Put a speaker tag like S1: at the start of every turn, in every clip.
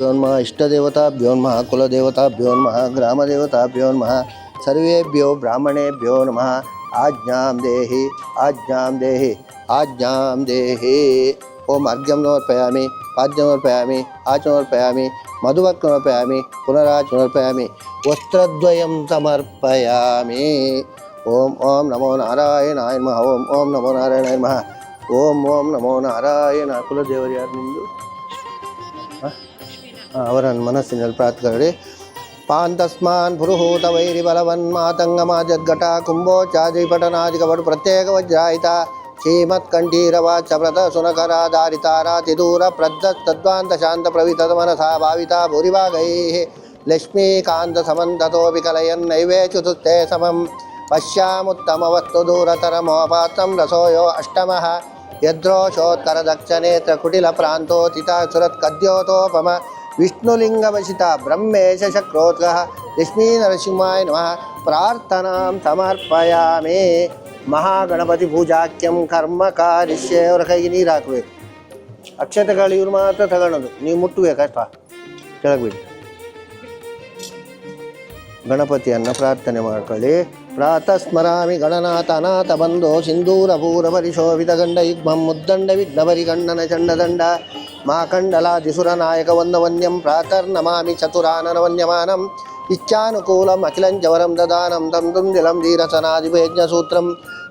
S1: భ్యోన్మ ఇష్టదేవత భ్యోన్మ కులదేవత భ్యోన్మ గ్రామదేవత భ్యోన్మ సర్వేభ్యో బ్రాహ్మణేభ్యో నమ ఆజ్ఞాం దేహి ఆజ్ఞాం దేహి ఆజ్ఞాం దేహి ఓం అర్ఘ్యం సమర్పయామి పాద్యం సమర్పయామి ఆచమర్పయామి మధువర్గం సమర్పయామి పునరాచమర్పయామి వస్త్రద్వయం సమర్పయామి ఓం ఓం నమో నారాయణాయ నమ ఓం ఓం నమో నారాయణాయ నమ ఓం ఓం నమో నారాయణ కులదేవర్యారు ముందు ನಾರಾಯಣ ಕುಲದೇವರು ಯಾರು ನಿಮ್ಮದು ಅವರ ಮನಸ್ಸಿನಲ್ಲಿ ಪ್ರಾರ್ಥನೆ ಪಾಂತಸ್ಮಾನ್ ಪುರುಹೂತ ವೈರಿ ಬಲವನ್ ಮಾತಂಗಮ ಜದ್ಘಟ ಕುಂಭೋಚಾದಿಪಟನಾದಿಕವಡು ಪ್ರತ್ಯೇಕ ವಜ್ರಾಯಿತ ಶ್ರೀಮತ್ ಕಂಠೀರವಾಚ ವ್ರತ ಸುನಕರಾಧಾರಿತಾರಾತಿ ದೂರ ಪ್ರದ್ದಸ್ತದ್ವಾಂತ ಶಾಂತ ಪ್ರವಿತದ ಮನಸಾ ಭಾವಿತ ಭೂರಿಭಾಗೈ ಲಕ್ಷ್ಮೀಕಾಂತ ಸಮಂತತೋಪಿ ಕಲಯನ್ ನೈವೇ ಚತುರ್ಥೇ ಸಮಂ ಪಶ್ಯಾಮುತ್ತಮವಸ್ತು ದೂರತರಮೋಪಾತ್ರಂ ರಸೋಯೋ ಅಷ್ಟಮಃ ಯದ್ರೋಷೋತ್ತರದಕ್ಷನೇತ್ರ ಕುಟಿಲ ಪ್ರಾಂತೋತಿತ ಸುರತ್ಕದ್ಯೋತೋಪಮ ವಿಷ್ಣುಲಿಂಗವಶಿತ ಬ್ರಹ್ಮೇಶ ಶಕ್ರೋತ್ಕಃ ಲಕ್ಷ್ಮೀ ನರಸಿಂಹಾಯ ನಮಃ. ಪ್ರಾರ್ಥನಾಂ ಸಮರ್ಪಯಾಮೇ. ಮಹಾಗಣಪತಿ ಪೂಜಾಕ್ಯಂ ಕರ್ಮ ಕಾರಿಷ್ಯ ಅವರ ಕೈಗೆ ನೀರು ಹಾಕಬೇಕು ಅಕ್ಷತೆಗಳು ಇವ್ರು ಮಾತ್ರ ತಗೊಳ್ಳೋದು. ನೀವು ಮುಟ್ಟಬೇಕಷ್ಟ ಕೆಳಗ್ಬಿಡಿ. ಗಣಪತಿಯನ್ನು ಪ್ರಾರ್ಥನೆ ಮಾಡ್ಕೊಳ್ಳಿ. ಪ್ರಾತಃ ಸ್ಮರಾಮಿ ಗಣನಾಥ ಅನಾಥ ಬಂಧೋ ಸಿಂಧೂರ ಪೂರ ಪರಿಶೋಭಿತ ಗಂಡ ಯುಗ್ಮಂ ಮುದ್ದಂಡ ವಿಘ್ನ ಗಂಡನ ಚಂಡದಂಡ. माकण्डलादिसुरनायकवन्दवन्यं प्रातर्नमामि चतुराननवन्यमानम् इच्छानुकूलम् अखिलं जवरं ददानं दं दुन्दिलं धीरसनादिवेज्ञसूत्रं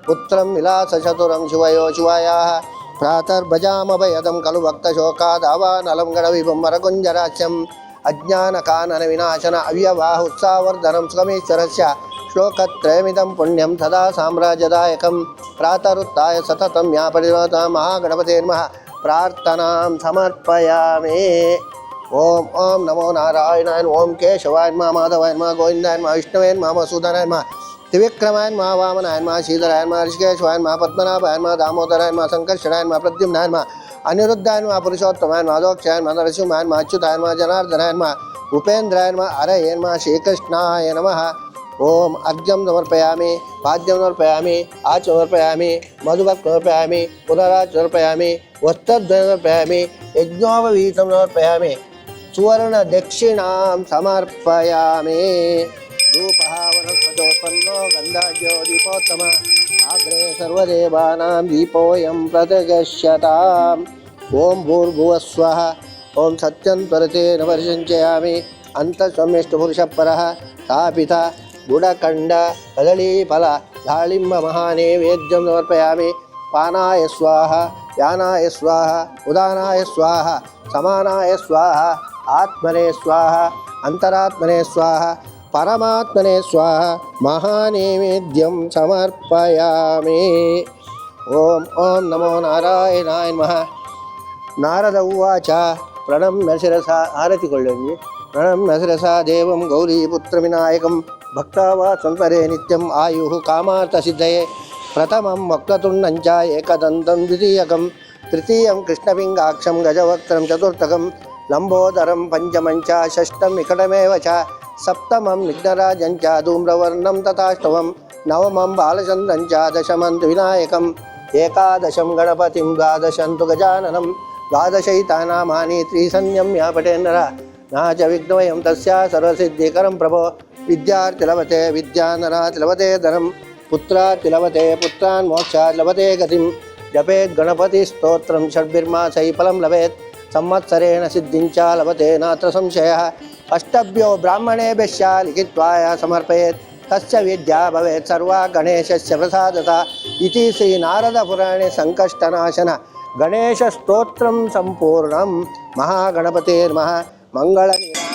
S1: पुत्रं विलासचतुरं शिवयो शिवायाः प्रातर्भजामभयदं खलु भक्तशोकादावानलं गणविबम्बरकुञ्जराच्यम् अज्ञानकाननविनाशन अव्यवाहुत्सावर्धनं सुखमीश्वरस्य श्लोकत्रयमिदं पुण्यं तदा साम्राज्यदायकं प्रातरुत्थाय सततं या परिणता महागणपतेर्मः प्रार्थनां समर्पयामि। ओम ओम नमो नारायणाय ओम केशवाय मा माधवाय मा गोविंदाय मा विष्णुवेन मा मसूदनाय मा त्रिविक्रमायन मा वामनायन मा श्रीधरायन मा ऋषिकेशवायन मा पद्मनाभायन मा दामोदरायन मा शंकर्षणायन मा प्रद्युम्नायन मा अनिरुद्धायन मा पुरुषोत्तमायन मा दोक्षायन मा नरसिंहायन मा अच्युतायन मा जनार्दनायन मा उपेन्द्रायन मा अरयन मा श्रीकृष्णाय नमः। ఓం అర్ఘ్యం సమర్పయామి పాద్యం సమర్పయామి ఆచ సమర్పయామి మధుభక్ సమర్పయామి పునరాజ్ సమర్పయామి వస్త్రద్వయం సమర్పయామి యజ్ఞోపవీతం సమర్పయామి సువర్ణ దక్షిణాం సమర్పయామి. ధూపవనస్పతోత్పన్నో గంధాజ్యో దీపోత్తమ ఆగ్రే సర్వదేవానాం దీపోయం ప్రదగశ్యతాం ఓం భూర్భువస్వ ఓం సత్యం త్వరతే నవర్షించయామి गुणखण्ड कदलीफल दालिम्बमहाने वेद्यं समर्पयामि। पानाय स्वाहा यानाय स्वाहा उदानाय स्वाहा समानाय स्वाहा आत्मने स्वाहा अन्तरात्मने स्वाहा பரமாத்மனே சுவாக மகாநேவேத்தியம் சமர்ப்பயாமே ஓம் ஓம் நமோ நாராயணாய மக நாரத உவாச்சா பிரணம் நசிரசா ஆரதி கொள்ளுங்க பிரணம் நசிரசா தேவம் கௌரி புத்திர விநாயகம் பக்தாவா சொல்வரே நித்தியம் ஆயு காமார்த்த சித்தையே பிரதமம் வக்ரதுண்ணஞ்சா ஏகதந்தம் த்விதீயகம் திருத்தீயம் கிருஷ்ணபிங்காட்சம் கஜவக்ரம் சதுர்த்தகம் லம்போதரம் பஞ்சமஞ்ச ஷஷ்டம் விகடமேவ ச சப்தமம் விக்னராஜஞ்ச தூம்ரவர்ணம் ததாஷ்டவம் நவமம் பாலச்சந்திரஞ்ச தசமந்து விநாயகம் ஏகாதசம் கணபதிம் துவாதசந்து கஜானனம் द्वादशैतानामानी त्रिसंयम्या पटेन्नर न च विघ्नवयं तस्या सर्वसिद्धिकरं प्रभो। विद्यार्थि लभते विद्यानरात् लभते धनं। पुत्रात् लभते पुत्रान् मोक्षात् लभते गतिं जपेत् गणपतिस्तोत्रं षड्भिर्मासै फलं लभेत्। संवत्सरेण सिद्धि लभते, नात्र संशय। अष्टभ्यो ब्राह्मणेभ्यश्च लिखित्वाय समर्पयेत्। तस्य विद्या भवेत् सर्वा गणेशस्य प्रसादता। इति श्रीनारदपुराणे सङ्कष्टनाशन गणेशस्तोत्रं सम्पूर्णं महागणपतेर्मः मङ्गलनिरा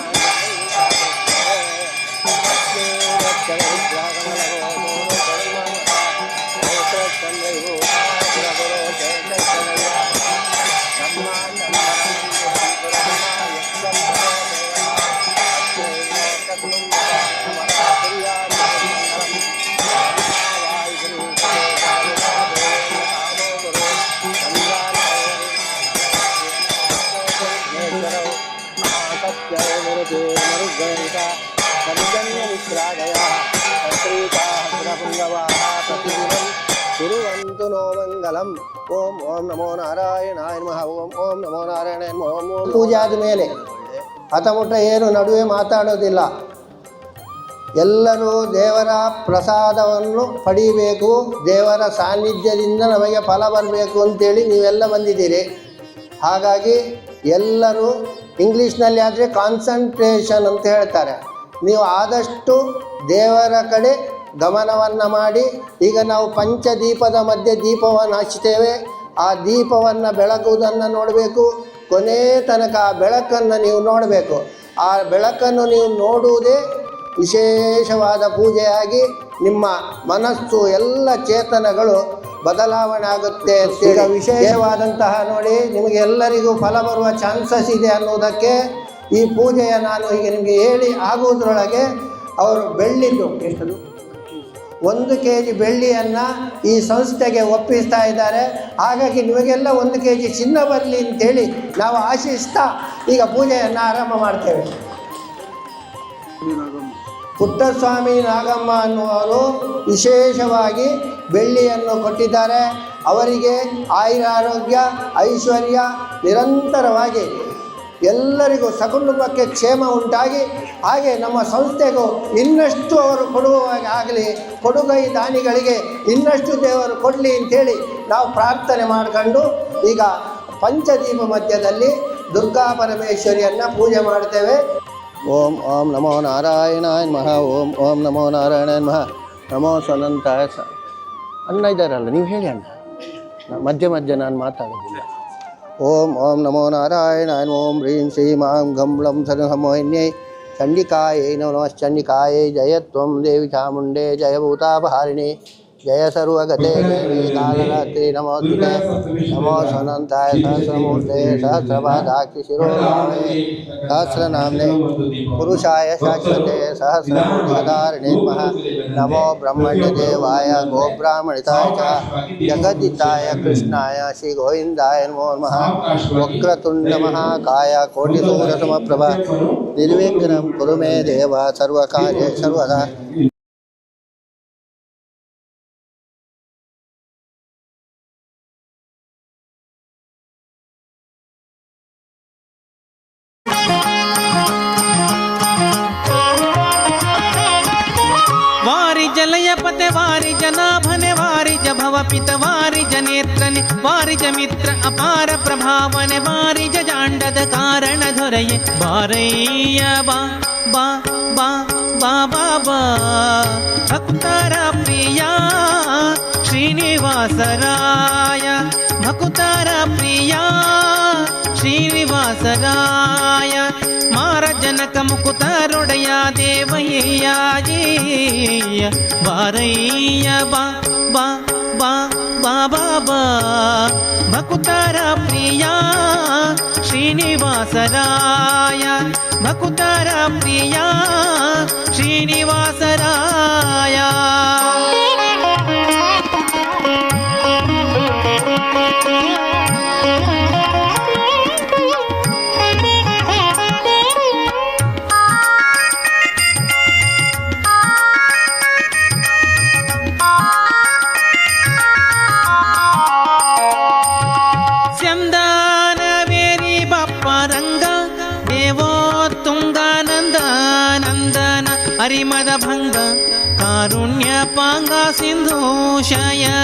S1: ಮಂಗಲಂ ಓಂ ಓಂ ನಮೋ ನಾರಾಯಣಾಯ ನಮಃ. ಓಂ ಓಂ ನಮೋ ನಾರಾಯಣ ಓಂ ಓಂ ಪೂಜೆ ಆದ ಮೇಲೆ ಹತಮುಟ ಏನು ನಡುವೆ ಮಾತಾಡೋದಿಲ್ಲ. ಎಲ್ಲರೂ ದೇವರ ಪ್ರಸಾದವನ್ನು ಪಡೀಬೇಕು. ದೇವರ ಸಾನ್ನಿಧ್ಯದಿಂದ ನಮಗೆ ಫಲ ಬರಬೇಕು ಅಂತೇಳಿ ನೀವೆಲ್ಲ ಬಂದಿದ್ದೀರಿ. ಹಾಗಾಗಿ ಎಲ್ಲರೂ ಇಂಗ್ಲೀಷ್ನಲ್ಲಿ ಆದರೆ ಕಾನ್ಸಂಟ್ರೇಷನ್ ಅಂತ ಹೇಳ್ತಾರೆ. ನೀವು ಆದಷ್ಟು ದೇವರ ಕಡೆ ಗಮನವನ್ನು ಮಾಡಿ ಈಗ ನಾವು ಪಂಚದೀಪದ ಮಧ್ಯೆ ದೀಪವನ್ನು ಹಚ್ಚುತ್ತೇವೆ ಆ ದೀಪವನ್ನು ಬೆಳಗುವುದನ್ನು ನೋಡಬೇಕು. ಕೊನೆ ತನಕ ಆ ಬೆಳಕನ್ನು ನೀವು ನೋಡಬೇಕು. ಆ ಬೆಳಕನ್ನು ನೀವು ನೋಡುವುದೇ ವಿಶೇಷವಾದ ಪೂಜೆಯಾಗಿ ನಿಮ್ಮ ಮನಸ್ಸು ಎಲ್ಲ ಚೇತನಗಳು ಬದಲಾವಣೆ ಆಗುತ್ತೆ ಈಗ ವಿಶೇಷವಾದಂತಹ ನೋಡಿ ನಿಮಗೆ ಎಲ್ಲರಿಗೂ ಫಲ ಬರುವ ಚಾನ್ಸಸ್ ಇದೆ ಅನ್ನೋದಕ್ಕೆ ಈ ಪೂಜೆಯ ನಾನು ಈಗ ನಿಮಗೆ ಹೇಳಿ ಆಗುವುದರೊಳಗೆ ಅವರು ಬೆಳ್ಳಿದ್ದು ಎಷ್ಟದು? ಒಂದು ಕೆ ಜಿ ಬೆಳ್ಳಿಯನ್ನು ಈ ಸಂಸ್ಥೆಗೆ ಒಪ್ಪಿಸ್ತಾ ಇದ್ದಾರೆ. ಹಾಗಾಗಿ ನಿಮಗೆಲ್ಲ ಒಂದು ಕೆ ಜಿ ಚಿನ್ನ ಬರಲಿ ಅಂತೇಳಿ ನಾವು ಆಶಿಸ್ತಾ ಈಗ ಪೂಜೆಯನ್ನು ಆರಂಭ ಮಾಡ್ತೇವೆ. ಪುಟ್ಟಸ್ವಾಮಿ ನಾಗಮ್ಮ ಅನ್ನುವರು ವಿಶೇಷವಾಗಿ ಬೆಳ್ಳಿಯನ್ನು ಕೊಟ್ಟಿದ್ದಾರೆ. ಅವರಿಗೆ ಆಯುರಾರೋಗ್ಯ, ಐಶ್ವರ್ಯ ನಿರಂತರವಾಗಿ ಎಲ್ಲರಿಗೂ ಸಕುಟುಂಬಕ್ಕೆ ಕ್ಷೇಮ ಉಂಟಾಗಿ, ಹಾಗೆ ನಮ್ಮ ಸಂಸ್ಥೆಗೂ ಇನ್ನಷ್ಟು ಅವರು ಕೊಡುವಾಗ ಆಗಲಿ, ಕೊಡುಗೈ ದಾನಿಗಳಿಗೆ ಇನ್ನಷ್ಟು ದೇವರು ಕೊಡಲಿ ಅಂತೇಳಿ ನಾವು ಪ್ರಾರ್ಥನೆ ಮಾಡ್ಕೊಂಡು ಈಗ ಪಂಚದೀಪ ಮಧ್ಯದಲ್ಲಿ ದುರ್ಗಾ ಪರಮೇಶ್ವರಿಯನ್ನು ಪೂಜೆ ಮಾಡ್ತೇವೆ. ಓಂ ಓಂ ನಮೋ ನಾರಾಯಣಾಯ ಮಹಾ ಓಂ ಓಂ ನಮೋ ನಾರಾಯಣಾಯ ಮಹಾ ನಮೋ ಸನಂತಾಯ ಅಣ್ಣ ಇದ್ದಾರಲ್ಲ ನೀವು ಹೇಳಿ ಅಣ್ಣ. ಮಧ್ಯ ಮಧ್ಯೆ ನಾನು ಮಾತಾಡೋದಿಲ್ಲ. ओम ओम नमो नारायणाय, ओम ह्रीं श्रीं माँ घं चंडिकाय सनहमोहिन्यै चण्डिकायै नमश्चण्डिकायै जय त्वं देवि चामुण्डे जय भूतापहारिणे। जय सर्वगते नमो सनंताय सहस्रमूर्ते सहस्रपादाक्षि शिरोनामे सहस्रनाम्ने पुरुषाय शाश्वते सहस्रधारिणे नमः। नमो ब्रह्मण्यदेवाय गोब्राह्मणिताय च जगदिताय कृष्णाय श्रीगोविन्दाय
S2: नमो नमः। वक्रतुण्डमहाकाय कोटिसूरसमप्रभ निर्विघ्नं कुरु मे देव सर्वकार्ये सर्वदा। ಜನೇತ್ರನೆ ವಾರಿ ಜ ಮಿತ್ರ ಅಪಾರ ಪ್ರಭಾವನೆ ವಾರಿ ಜ ಜಾಂಡದ ಕಾರಣ ದೊರೆಯೆ ಬಾರಯ್ಯ ಬಾ ಬಾ ಬಾ ಬಾ ಬಾ ಬಾ ಭಕ್ತರ ಪ್ರಿಯ ಶ್ರೀನಿವಾಸರಾಯ ಭಕ್ತರ ಪ್ರಿಯ ಶ್ರೀನಿವಾಸರಾಯ ಮಾರ ಜನಕ ಮುಕುತರುಡೆಯ ದೇವಯ್ಯ ಬಾರಯ್ಯ ಬಾ ಬಾ ಬಾ वा बाबा भकुतर प्रिया श्रीनिवासराय भकुतर प्रिया श्रीनिवासराय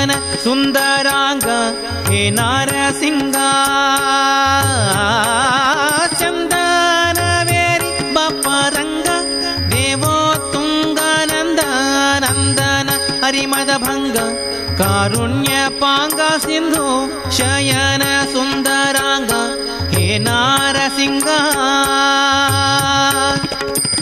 S2: నందన సుందరాంగ హే నారసింగ. చందన వేరి బప్పరంగ దేవోతుంగ నందన హరిమద భంగ కారుణ్య పాంగ సింధు శయన సుందరాంగ హే నారసింగ.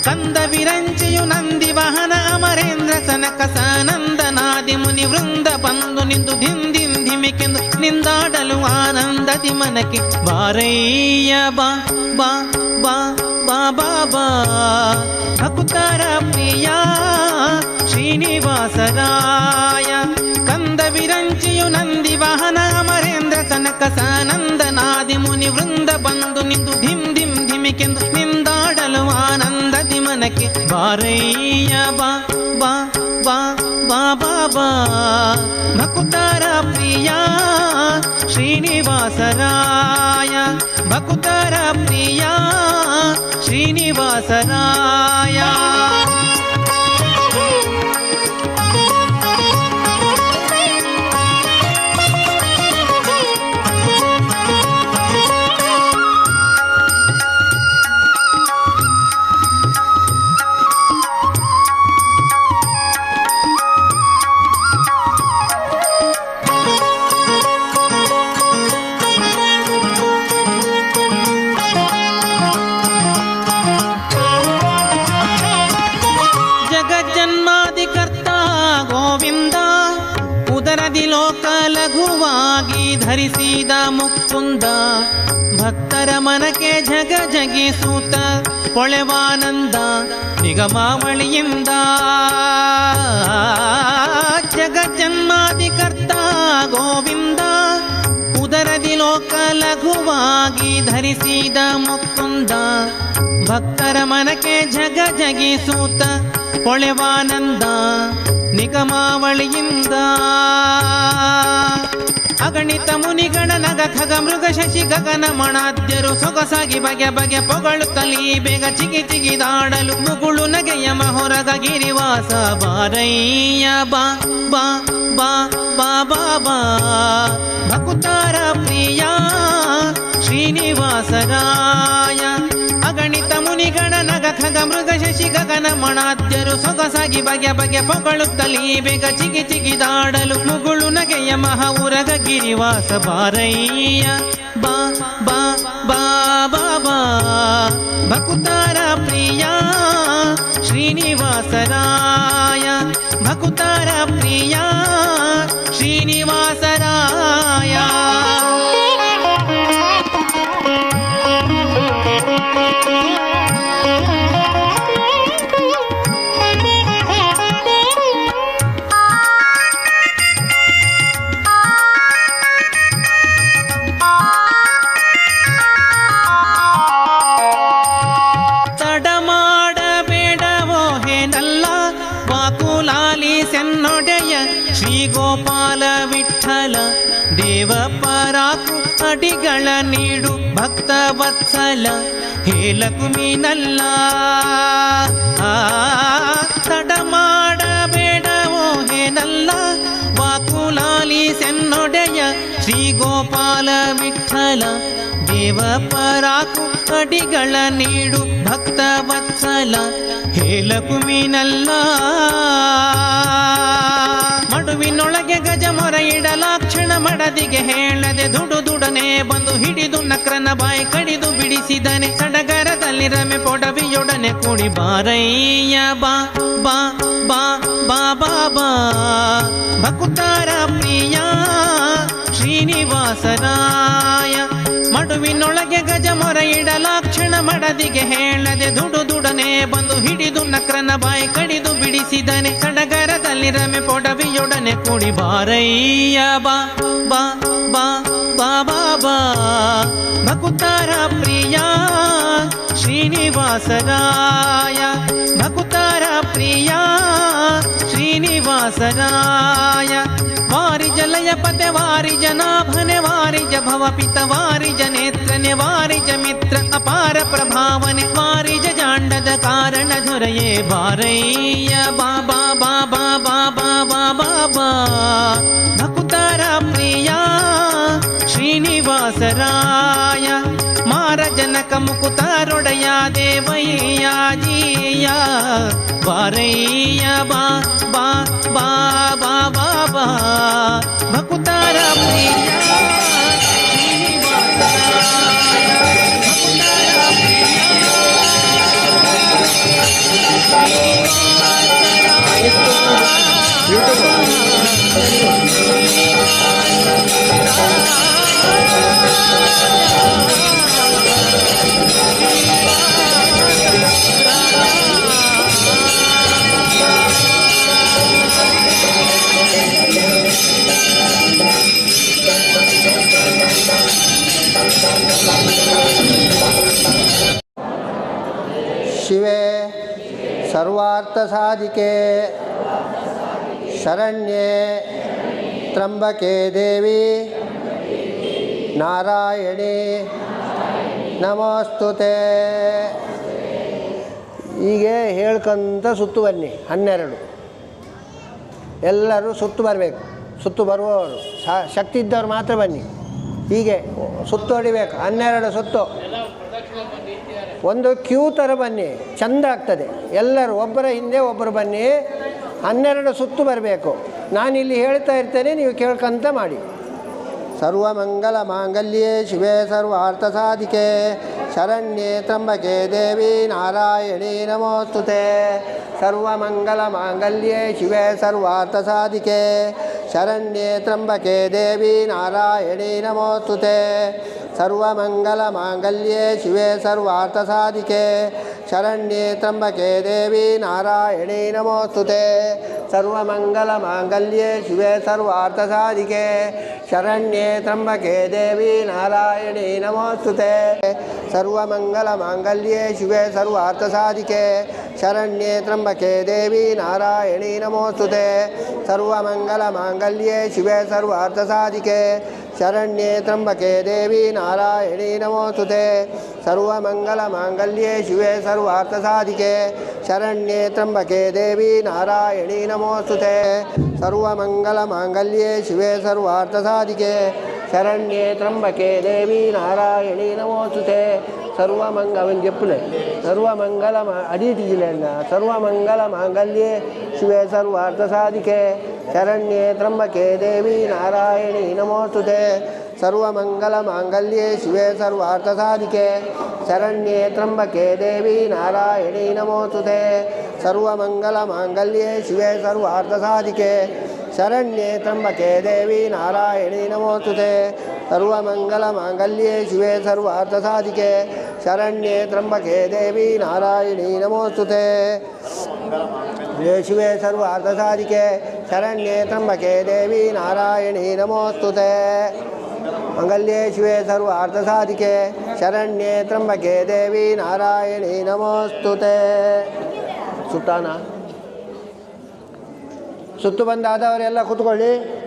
S2: కంద విరంజయు నంది వహన అమరేంద్ర సనక సనంద దిందాడతి ముని వృంద పందు నిందు దిందిందిమికెందు నిందాడలు ఆనందది మనకి. వారయ్య బా బా బా బా బాబా అకుతార ప్రియా శ్రీనివాసరాయ. కంద విరంచియు నంది వాహన మరేంద్ర సనక సానందనాది ముని వృంద బంధు నిందు ధిం ధిం నిందాడలు ఆనందది మనకి. వారయ్య బా బా బాబా బాబా. భకుతార ప్రియా శ్రీనివాసరాయ. భకుతార ప్రియా శ్రీనివాసరాయ. ಮೇಘಮಾವಳಿಯಿಂದ ಜಗಜ್ಜನ್ಮಾಧಿಕರ್ತ ಗೋವಿ ಲಘುವಾಗಿ ಧರಿಸಿದ ಮುಕುಂದ, ಭಕ್ತರ ಮನಕ್ಕೆ ಜಗ ಜಗಿಸೂತ ಕೊಳೆವಾನಂದ, ನಿಗಮಾವಳಿಯಿಂದ. ಅಗಣಿತ ಮುನಿಗಣ ನಗ ಖಗ ಮೃಗ ಶಶಿ ಗಗನ ಮಣಾದ್ಯರು ಸೊಗಸಾಗಿ ಬಗೆ ಬಗೆ ಪೊಗಳುತ್ತಲಿ ಬೇಗ ಚಿಗಿ ಚಿಗಿದಾಡಲು ಮುಗುಳು ನಗೆಯ ಮಹೊರಗ ಗಿರಿವಾಸ ಬಾರಯ್ಯ, ಬಾ ಬಾ ಬಾ ಬಾ ಬಾ ಬಾ. ಶ್ರೀನಿವಾಸರಾಯ. ಅಗಣಿತ ಮುನಿಗಣ ನಗ ಖಗ ಮೃಗ ಶಶಿ ಗಗನ ಮಣಾದ್ಯರು ಸೊಗಸಾಗಿ ಬಗೆ ಬಗೆ ಪೊಗಳುತ್ತಲೀ ಬೇಗ ಚಿಗಿ ಚಿಗಿದಾಡಲು ಮುಗುಳು ನಗೆಯ ಮಹ ಉರಗ ಗಿರಿವಾಸ ಬಾರಯ್ಯ. ಬಾ ಬಾ ಬಾ ಬಾ ಬಾ. ಭಕುತಾರ ಪ್ರಿಯ ಶ್ರೀನಿವಾಸರಾಯ. ಭಕುತಾರ ಪ್ರಿಯ ವತ್ಸಲ ಹೇಲಕು ಮೀನಲ್ಲ ತಡ ಮಾಡಬೇಡವೋ ಹೇನಲ್ಲ ವಾಕುಲಾಲಿ ಸೆನ್ನೊಡೆಯ ಶ್ರೀ ಗೋಪಾಲ ವಿಠಲ. ದೇವ ಪರಾಕು ಅಡಿಗಳ ನೀಡು ಭಕ್ತ ವತ್ಸಲ. ಹೇಲಕು ಮೀನಲ್ಲ ಮಡುವಿನೊಳಗೆ ಗಜ ಮೊರ ಇಡಲಾಕ್ಷಣ ಮಡದಿಗೆ ಹೇಳದೆ ದುಡು ದುಡನೆ ಬಂದು ನಕ್ರನ ಬಾಯಿ ಕಡಿದು ಬಿಡಿಸಿದನೆ. ಸಡಗರದಲ್ಲಿ ರಮೆ ಪೊಡವಿಯೊಡನೆ ಕೂಡಿ, ಬಾರಯ್ಯ, ಬಾ ಬಾ ಬಾ ಬಾ ಬಾ ಬಾ. ಭಕುತಾರ ಪ್ರಿಯ, ಶ್ರೀನಿವಾಸರಾಯ. ಮಡುವಿನೊಳಗೆ ಗಜ ಮೊರ ಇಡಲಾಕ್ಷಣ ಮಡದಿಗೆ ಹೇಳದೆ ದುಡು ದುಡನೆ ಬಂದು ಹಿಡಿದು ನಕ್ರನ ಬಾಯಿ ಕಡಿದು ಬಿಡಿಸಿದನೆ. ಸಡಗರದಲ್ಲಿ கல்லிரமே பொடவியுடனே கூடி பாரையா பா பா பா பா பா பா மகுத்தார பிரியா ஸ்ரீனிவாசராய மகுத்தார பிரியா శ్రీనివాసరాయ. వారిజ లయపతే వారిజ నాభనే వారిజ భవ పిత వారిజ నేత్రనే వారిజ మిత్ర అపార ప్రభావనే వారి కారణ దొరయే భారయ్య బాబా బాబా బాబా బాబా భకుతారా ప్రియా శ్రీనివాసరాయ మార మారజనక ముకుతారుడయా దేవయ్యా జీయా బారయ్య బా బా బా బా బా భకుతారా ప్రియా
S1: ಶಿವೆ ಸರ್ವಾರ್ಥಸಾಧಿಕೆ ಶರಣ್ಯೆ ತ್ರಂಬಕೆ ದೇವಿ. ನಾರಾಯಣಿ ನಮೋಸ್ತುತೆ. ಹೀಗೆ ಹೇಳ್ಕೊಂತ ಸುತ್ತು ಬನ್ನಿ, ಹನ್ನೆರಡು. ಎಲ್ಲರೂ ಸುತ್ತು ಬರಬೇಕು, ಸುತ್ತು ಬರುವವರು. ಶಕ್ತಿ ಇದ್ದವ್ರು ಮಾತ್ರ ಬನ್ನಿ. ಹೀಗೆ ಸುತ್ತು ಹೊಡಿಬೇಕು, ಹನ್ನೆರಡು ಸುತ್ತು. ಒಂದು ಕ್ಯೂ ಥರ ಬನ್ನಿ, ಚಂದ ಆಗ್ತದೆ. ಎಲ್ಲರೂ ಒಬ್ಬರ ಹಿಂದೆ ಒಬ್ಬರು ಬನ್ನಿ, ಹನ್ನೆರಡು ಸುತ್ತು ಬರಬೇಕು. ನಾನಿಲ್ಲಿ ಹೇಳ್ತಾ ಇರ್ತೇನೆ, ನೀವು ಕೇಳ್ಕೊಂತ ಮಾಡಿ. ಸರ್ವಮಂಗಲ ಮಾಂಗಲ್ಯೇ ಶಿವೇ ಸರ್ವಾರ್ಥ ಸಾಧಿಕೆ. ಶರಣ್ಯೆ ತ್ರಂಬಕೆ ದೇವಿ ನಾರಾಯಣಿ ನಮೋಸ್ತುತೆ. ಸರ್ವಮಂಗಲ ಮಾಂಗಲ್ಯೇ ಶಿವೇ ಸರ್ವಾರ್ಥ ಸಾಧಿಕೆ. ಶರಣ್ಯೆ ತ್ರಂಬಕೆ ದೇವಿ ನಾರಾಯಣಿ ನಮೋಸ್ತುತೆ ಸರ್ವಂಗಲ ಮಾಂಗಲ್ಯೆ ಶಿವೆ ಸರ್ವಾರ್ಥ ಸಾಧಿಕೆ ಶರಣ್ಯೆ ತ್ರಂಬಕೆ ದೇವಿ ನಾರಾಯಣಿ ನಮೋಸ್ತುತೆ ಸರ್ವಂಗಲ ಮಾಂಗಲ್ಯೆ ಶಿವೆ ಸರ್ವಾರ್ಥ ಸಾಧಿಕೆ ಶರಣ್ಯೆ ತ್ರಂಬಕೆ ದೇವಿ ನಾರಾಯಣಿ ನಮೋಸ್ತುತೆ ಸರ್ವಮಂಗಲ ಮಾಂಗಲ್ಯೆ ಶಿವೆ ಸರ್ವಾರ್ಥ ಸಾಧಿಕೆ ಶರಣ್ಯೆ ತ್ರಂಬಕೆ ದೇವಿ ನಾರಾಯಣಿ ನಮೋಸ್ತುತೆ. ಸರ್ವಮಂಗಲ ಮಾಂಗಲ್ಯೆ ಶಿವೆ ಸರ್ವಾರ್ಥ ಸಾಧಿಕೆ ಶರಣ್ಯೆ ತ್ರಂಬಕೆ ದೇವಿ ನಾರಾಯಣಿ ನಮೋಸ್ತುತೆ. ಸರ್ವಮಂಗಲ ಮಾಂಗಲ್ಯೆ ಶಿವೆ ಸರ್ವಾರ್ಥ ಸಾಧಿಕೆ ಶರಣ್ಯೆ ತ್ರಂಬಕೆ ದೇವಿ ನಾರಾಯಣಿ ನಮೋಸ್ತುತೆ. ಸರ್ವಮಂಗಲ ಮಾಂಗಲ್ಯೆ ಶಿವೆ ಸರ್ವಾರ್ಥ ಸಾಧಿಕೆ ಶರಣ್ಯೇ ತ್ರಂಬಕೆ ದೇವಿ ನಾರಾಯಣಿ ನಮೋಸ್ತುತೆ ಸರ್ವಮಂಗ ಅವನು ಚೆಪ್ಪನೆ ಸರ್ವಮಂಗಲ ಅಡೀಟಿ ಜಿಲ್ಲೆಯನ್ನು ಸರ್ವಮಂಗಲ ಮಾಂಗಲ್ಯೇ ಶಿವೆ ಸರ್ವಾರ್ಥ ಸಾಧಿಕೆ ಶರಣ್ಯೇ ತ್ರಂಬಕೆ ದೇವಿ ನಾರಾಯಣಿ ನಮೋಸ್ತುತೆ ಸರ್ವಮಂಗಲ ಮಾಂಗಲ್ಯೇ ಶಿವೆ ಸರ್ವಾರ್ಥ ಸಾಧಿಕೆ ಶರಣ್ಯೇ ತ್ರಂಬಕೆ ದೇವಿ ನಾರಾಯಣಿ ನಮೋಸ್ತುತೆ ಸರ್ವಮಂಗಲ ಮಾಂಗಲ್ಯೇ ಶಿವೆ ಸರ್ವಾರ್ಥ ಸಾಧಿಕೆ శరణ్యే త్రంబకే దేవి నారాయణి నమోస్తుతే సర్వమంగళమాంగళ్యే శివే సర్వార్థసాధికే శరణ్యే త్రంబకే దేవి నారాయణి నమోస్తుతే శివే సర్వార్థసాధికే శరణ్యే త్రంబకే దేవి నారాయణి నమోస్తుతే మంగళ్యే శివే సర్వార్థసాధికే శరణ్యే త్రంబకే దేవి నారాయణి నమోస్తుతే సుట్టానా ಸುತ್ತು ಬಂದಾದವರೆಲ್ಲ ಕೂತ್ಕೊಳ್ಳಿ.